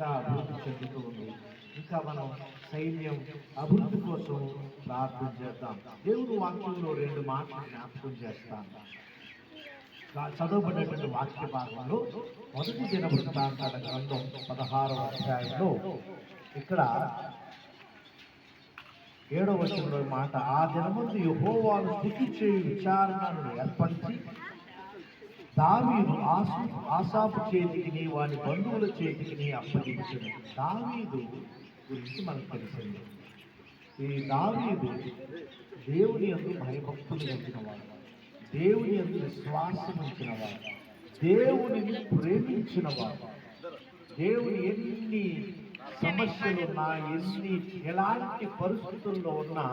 ఇంకా అభివృద్ధి చెందుతూ ఉంది. ఇంకా మనం సైన్యం అభివృద్ధి కోసం ప్రార్థన చేద్దాం. దేవుడు వాక్యంలో రెండు మాటలు జ్ఞాపకం చేస్తాను కా- చదవబడినటువంటి వాక్య భాగంలో మొదటి దిన వృత్తాంతాల గ్రంథం పదహారవ అధ్యాయంలో ఇక్కడ ఏడవ వచనంలో మాట ఆ దినముందు యెహోవాను స్థితి చేయు విచారణను ఏర్పరిచి దావీదు ఆసు ఆసాపు చేతికి వాని బంధువుల చేతికి అప్పగించను. దావీదు గురించి మనకు తెలిసింది. ఈ దావీదు దేవుని యొక్క భయభక్తులు కలిగిన వాడు దేవుని యొక్క విశ్వాసం ఉంచిన వాడు దేవునిని ప్రేమించిన వాడు దేవుని ఎన్ని సమస్యలు ఉన్నా ఎన్ని ఎలాంటి పరిస్థితుల్లో ఉన్నా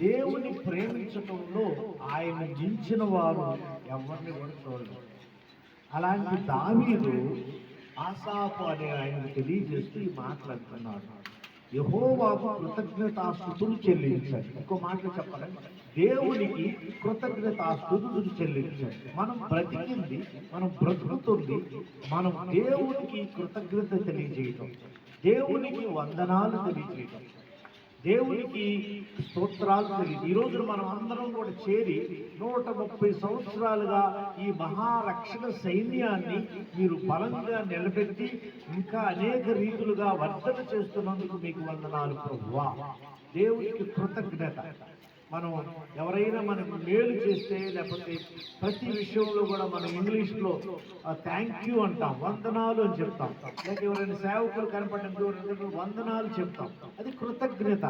దేవుని ప్రేమించటంలో ఆయన మించిన వారు ఎవరిని కూడా చూడలేదు అలాంటి దావీదు ఆసాపు అనే ఆయన తెలియజేస్తూ ఈ మాట్లాడుతున్నాడు యహోవాకు కృతజ్ఞతాస్తుతులు చెల్లించాలి ఇంకో మాటలు చెప్పాలంటే దేవునికి కృతజ్ఞతాస్తుతులు చెల్లించాలి మనం బ్రతికింది మనం బ్రతుకుతుంది మనం దేవునికి కృతజ్ఞత తెలియజేయటం దేవునికి వందనాలు తెలియజేయటం. దేవునికి స్తోత్రాలు తెలియదు. ఈ రోజు మనం అందరం కూడా చేరి నూట ముప్పై సంవత్సరాలుగా ఈ మహారక్షణ సైన్యాన్ని మీరు బలంగా నిలబెట్టి ఇంకా అనేక రీతులుగా వర్ధన చేస్తున్నందుకు మీకు వందనాలు ప్రభువా. దేవునికి కృతజ్ఞత. మనం ఎవరైనా మనకు మేలు చేస్తే లేకపోతే ప్రతి విషయంలో కూడా మనం ఇంగ్లీష్లో థ్యాంక్ యూ అంటాం వందనాలు అని చెప్తాం. లేక ఎవరైనా సేవకులు కనపడినప్పుడు వందనాలు చెప్తాం. అది కృతజ్ఞత.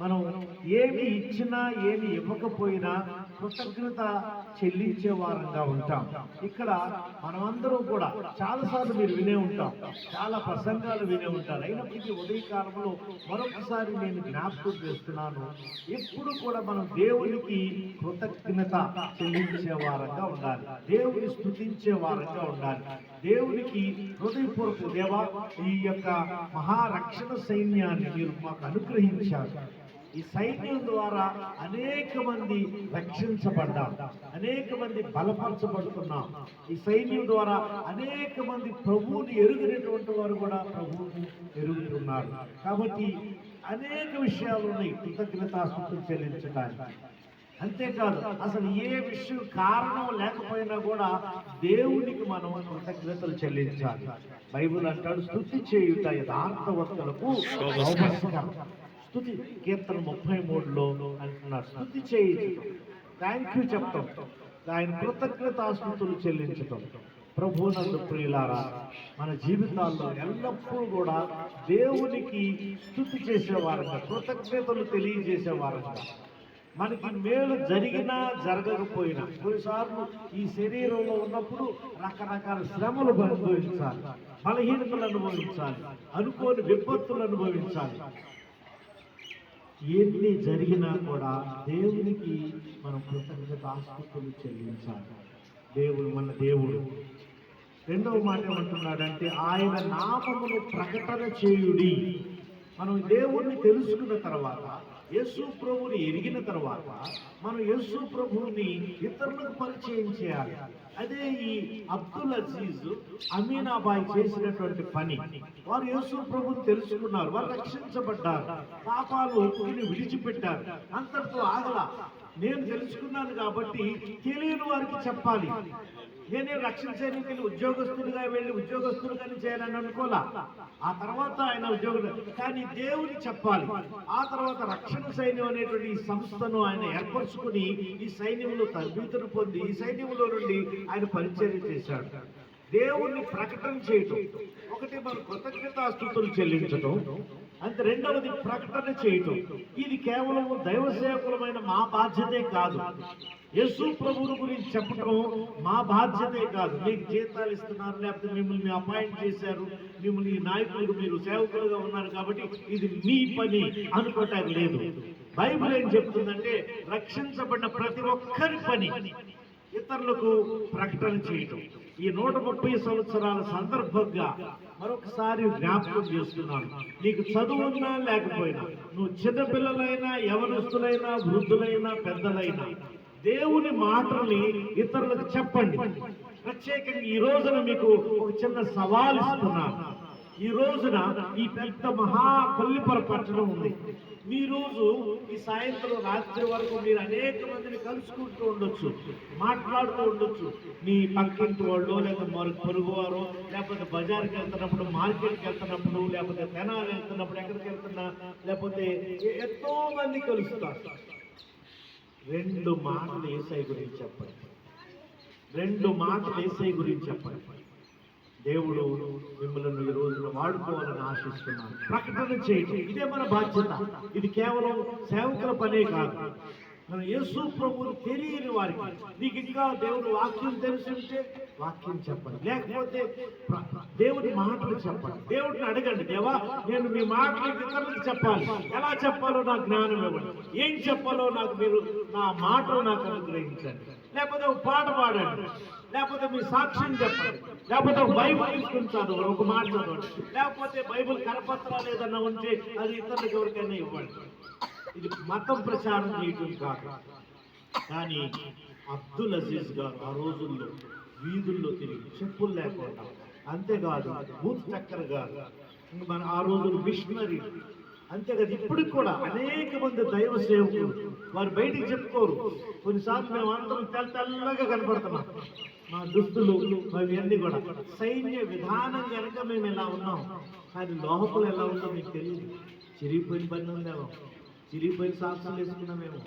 మనం ఏమి ఇచ్చినా ఏమి ఇవ్వకపోయినా కృతజ్ఞత చెల్లించే వారంగా ఉంటాం. ఇక్కడ మనమందరం కూడా చాలాసార్లు మీరు వినే ఉంటాం. చాలా ప్రసంగాలు వినే ఉంటారు అయినప్పటికీ ఉదయకాలంలో మరొకసారి నేను జ్ఞాపకం చేస్తున్నాను. ఎప్పుడు కూడా మనం దేవునికి కృతజ్ఞత చెల్లించే వారంగా ఉండాలి. దేవుని స్థుతించే వారంగా ఉండాలి. దేవునికి హృదయపూర్వక దేవా ఈ యొక్క మహారక్షణ సైన్యాన్ని మీరు మాకు అనుగ్రహించారు ఈ సైన్యం ద్వారా అనేక మంది రక్షించబడ్డాం అనేక మంది బలపరచబడుతున్నాం. ఈ సైన్యం ద్వారా అనేక మంది ప్రభువుని ఎరుగినటువంటి వారు కూడా ప్రభువుని ఎరుగుతున్నారు. కాబట్టి అనేక విషయాలు ఉన్నాయి కృతజ్ఞతాస్తుతులు చెల్లించడానికి అంతేకాదు అసలు ఏ విషయం కారణం లేకపోయినా కూడా దేవునికి మనం కృతజ్ఞతలు చెల్లించాలి. బైబుల్ అంటాడు స్థుతి చేయుట యథార్థవంతులకు సౌభాగ్యకరం. స్థుతి కీర్తన ముప్పై మూడులో అంటున్నారు స్థుతి చేయించటం థ్యాంక్ యూ చెప్తాం. ఆయన కృతజ్ఞతాస్తుతులు చెల్లించటం. ప్రభునందు ప్రియులారా మన జీవితాల్లో ఎల్లప్పుడూ కూడా దేవునికి స్థుతి చేసేవారంగా కృతజ్ఞతలు తెలియజేసేవారంగా మనకి మేలు జరిగినా జరగకపోయినా కొన్నిసార్లు ఈ శరీరంలో ఉన్నప్పుడు రకరకాల శ్రమలు అనుభవించాలి బలహీనతలు అనుభవించాలి అనుకోని విపత్తులు అనుభవించాలి. ఎన్ని జరిగినా కూడా దేవునికి మనం కృతజ్ఞత ఆస్తుతులు చెల్లించాలి. దేవుడు మన దేవుడు. రెండవ మాట ఏమంటున్నాడంటే ఆయన నామమును ప్రకటన చేయుడి. మనం దేవుణ్ణి తెలుసుకున్న తర్వాత యేసు ప్రభుని ఎరిగిన తర్వాత మనం యేసు ప్రభువుని ఇతరులకు పరిచయం చేయాలి. అదే ఈ అబ్దుల్ అజీజ్ అమీనాబాయ్ చేసినటువంటి పని. వారు యేసు ప్రభుని తెలుసుకున్నారు వారు రక్షించబడ్డారు పాపాలు ఒప్పుకుని విడిచిపెట్టారు. అంతటితో ఆగల. నేను తెలుసుకున్నాను కాబట్టి తెలియని వారికి చెప్పాలి. నేనే రక్షణ సైనికులు ఉద్యోగస్తుడిగా వెళ్ళి ఉద్యోగస్తుడిగానే చేయాలని అనుకోలే. ఆ తర్వాత ఆయన ఉద్యోగులు కానీ దేవుని చెప్పాలి. ఆ తర్వాత రక్షణ సైన్యం అనేటువంటి ఈ సంస్థను ఆయన ఏర్పరచుకుని ఈ సైన్యంలో తరబీతులు పొంది ఈ సైన్యంలో నుండి ఆయన పరిచయం చేశాడు. దేవుణ్ణి ప్రకటన చేయటం. ఒకటి మనం కృతజ్ఞతాస్తుతులు చెల్లించటం అంటే రెండవది ప్రకటన చేయటం. ఇది కేవలం దైవ సేవకులమైన మా బాధ్యతే కాదు. యశు ప్రభువుని గురించి చెప్పటం మా బాధ్యతే కాదు. మీకు జీతాలు ఇస్తున్నారు లేకపోతే మిమ్మల్ని అపాయింట్ చేశారు మిమ్మల్ని నాయకులు మీరు సేవకులుగా ఉన్నారు కాబట్టి ఇది మీ పని అనుకోవటానికి లేదు. బైబిల్ ఏం చెప్తుందంటే రక్షించబడిన ప్రతి ఒక్కరి పని ఇతరులకు ప్రకటన చేయటం. ఈ నూట ముప్పై సంవత్సరాల సందర్భంగా మరొకసారి జ్ఞాపకం చేస్తున్నాను. నీకు చదువున్నా లేకపోయినా నువ్వు చిన్నపిల్లలైనా యవనస్తులైనా వృద్ధులైనా పెద్దలైనా దేవుని మాటల్ని ఇతరులకు చెప్పండి. ప్రత్యేకంగా ఈ రోజున మీకు ఒక చిన్న సవాల్ ఇస్తున్నాను. ఈ రోజున ఈ పెద్ద మహా కొల్లిపర పట్టణం ఉంది. ఈ రోజు ఈ సాయంత్రం రాత్రి వరకు మీరు అనేక మందిని కలుసుకుంటూ ఉండొచ్చు మాట్లాడుతూ ఉండొచ్చు. మీ పక్కింటి వాళ్ళు లేకపోతే మరి పొరుగువారు లేకపోతే బజార్కి వెళ్తున్నప్పుడు మార్కెట్కి వెళ్తున్నప్పుడు లేకపోతే తెనాలు వెళ్తున్నప్పుడు ఎక్కడికి వెళ్తున్నా లేకపోతే ఎంతో మంది కలుస్తారు. రెండు మాటలు ఏసై గురించి చెప్పండి. రెండు మాటలు ఏసై గురించి చెప్పండి. దేవుడు మిమ్మల్ని ఈ రోజున వాడుకోవాలని ఆశిస్తున్నాను ప్రకటన చేయటం ఇదే మన బాధ్యత. ఇది కేవలం సేవకుల పనే కాదు. మన యేసు ప్రభువుని తెలియని వారికి నీకు ఇంకా దేవుడు వాక్యం తెలుసుంటే వాక్యం చెప్పండి. లేకపోతే ప్ర- దేవుడి మాటలు చెప్పండి. దేవుడిని అడగండి. దేవా నేను మీ మాటలు ఇతరులకు చెప్పాలి. ఎలా చెప్పాలో నాకు జ్ఞానం ఇవ్వండి. ఏం చెప్పాలో నాకు మీరు నా మాటలు నాకు అనుగ్రహించండి. లేకపోతే ఒక పాట పాడండి. లేకపోతే మీ సాక్ష్యం చెప్పండి. లేకపోతే బైబుల్ బైబిల్ తీసుకుని చదవండి ఒక మాట చదవండి. లేకపోతే బైబిల్ కరపత్రాలు ఏదన్నా ఉంటే అది ఇతరులకు ఎవరికైనా ఇవ్వండి. ఇది మతం ప్రచారం చేయటం కాదు. కానీ అబ్దుల్ అజీజ్ గారు ఆ రోజుల్లో వీధుల్లో తిరిగి చెప్పులు లేకుండా అంతేకాదు బూత్ చక్కర్ గారు మన ఆ రోజులు మిషనరీ అంతేకాదు ఇప్పటికి కూడా అనేక మంది దైవ సేవకులు వారు బయటికి చెప్పుకోరు. కొన్నిసార్లు మేము అందరం తెల్ల తెల్లగా కనపడుతున్నాం. మా దుస్తులు అవన్నీ కూడా. సైన్య విధానం కనుక మేము ఇలా ఉన్నాం కానీ లోపల ఎలా ఉందో మీకు తెలియదు. చిరిగిపోయిన పని ఉందేమో చిరిగిపోయిన సాక్షులు వేసుకున్నామేమో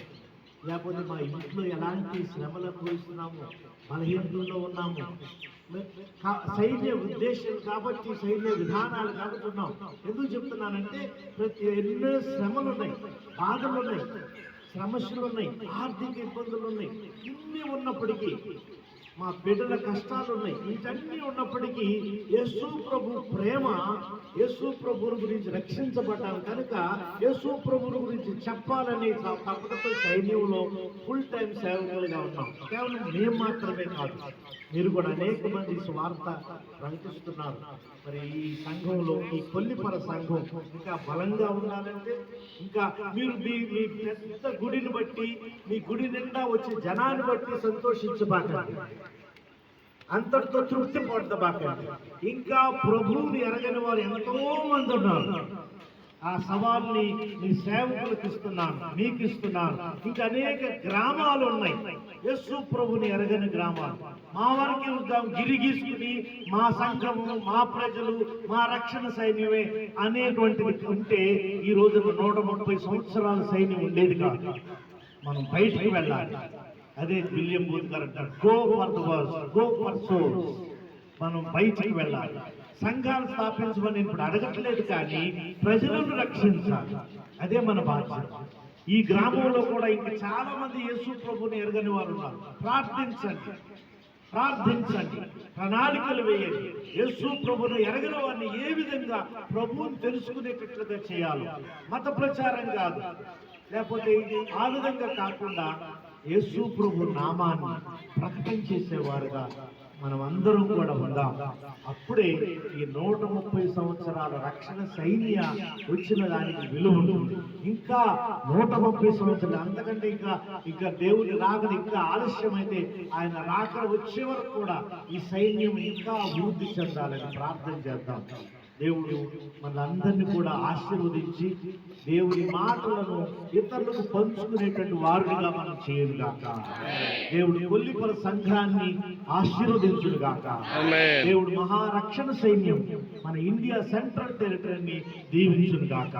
లేకపోతే మా ఇంట్లో ఎలాంటి శ్రమలు అనుభవిస్తున్నాము? బలహీనతల్లో ఉన్నాము. సైన్య ఉద్దేశం కాబట్టి సైన్య విధానాలు కాబట్టి ఉన్నాం. ఎందుకు చెప్తున్నానంటే ప్రతి ఎన్నో శ్రమలు ఉన్నాయి. బాధలు ఉన్నాయి. సమస్యలు ఉన్నాయి. ఆర్థిక ఇబ్బందులు ఉన్నాయి. ఇన్ని ఉన్నప్పటికీ మా బిడ్డల కష్టాలు ఉన్నాయి. వీటన్నీ ఉన్నప్పటికీ యేసు ప్రభు ప్రేమ యేసు ప్రభు గురించి రక్షించబడ్డాను కనుక యేసు ప్రభుని గురించి చెప్పాలని తప్పకతో సైన్యంలో ఫుల్ టైం సేవకులుగా ఉన్నాం. కేవలం మేము మాత్రమే కాదు మీరు కూడా అనేక మంది స్వార్థ ప్రకటిస్తున్నారు మరి ఈ సంఘంలో ఈ కొల్లిపర సంఘం ఇంకా బలంగా ఉండాలంటే ఇంకా మీరు మీ మీ పెద్ద గుడిని బట్టి మీ గుడి నిండా వచ్చే జనాన్ని బట్టి సంతోషించబాకండి అంతటితో తృప్తి పడతాబాకండి ఇంకా ప్రభువుని ఎరగని వారు ఎంతో మంది ఉన్నారు. ఆ సవాల్ని మీ సేవకులకు ఇస్తున్నాను మీకు ఇస్తున్నాను. ఇంకా అనేక గ్రామాలు ఉన్నాయి. యస్సు ప్రభుని ఎరగని గ్రామాలు. మా వారికి ఉద్దాం గిరిగీసుకుని మా సంఘము మా ప్రజలు మా రక్షణ సైన్యమే అనేటువంటిది ఉంటే ఈ రోజున నూట ముప్పై సంవత్సరాల సైన్యం ఉండేది కాదు. మనం బయటకు వెళ్ళాలి. అదే విలియం బూత్ గారు అంటారు. Go for the worst go for souls మనం బయటికి వెళ్ళాలి. సంఘాలు స్థాపించమని ఇప్పుడు అడగట్లేదు కానీ ప్రజలను రక్షించాలి. అదే మన బాధ్యత. ఈ గ్రామంలో కూడా ఇంకా చాలా మంది యేసు ప్రభుని ఎరగని వారు ఉన్నారు. ప్రార్థించండి. ప్రార్థించండి. ప్రణాళికలు వేయండి. యేసు ప్రభును ఎరగని వారిని ఏ విధంగా ప్రభువుని తెలుసుకునేటట్లుగా చేయాలి. మత ప్రచారం కాదు. లేకపోతే ఇది ఆ విధంగా కాకుండా యేసు ప్రభు నామాన్ని ప్రకటించేసేవారుగా మనం అందరం కూడా ఉందాం. అప్పుడే ఈ నూట ముప్పై సంవత్సరాల రక్షణ సైన్య వచ్చిన దానికి విలువ ఉంటుంది. ఇంకా నూట ముప్పై సంవత్సరాలు అంతకంటే ఇంకా ఇంకా దేవుని రాకని ఇంకా ఆలస్యమైతే ఆయన రాక వచ్చే వరకు కూడా ఈ సైన్యం ఇంకా అభివృద్ధి చెందాలని ప్రార్థన చేద్దాం. దేవుడు మనందరినీ కూడా ఆశీర్వదించి దేవుని మాటలను ఇతరులకు పంచుకునేటువంటి వారుగా మనం చేయదుగాక దేవుడి కొల్లిపల సంఘాన్ని ఆశీర్వదించుడుగాక. దేవుడు మహారక్షణ సైన్యం మన ఇండియా సెంట్రల్ టెరిటరీని దీవించుడుగాక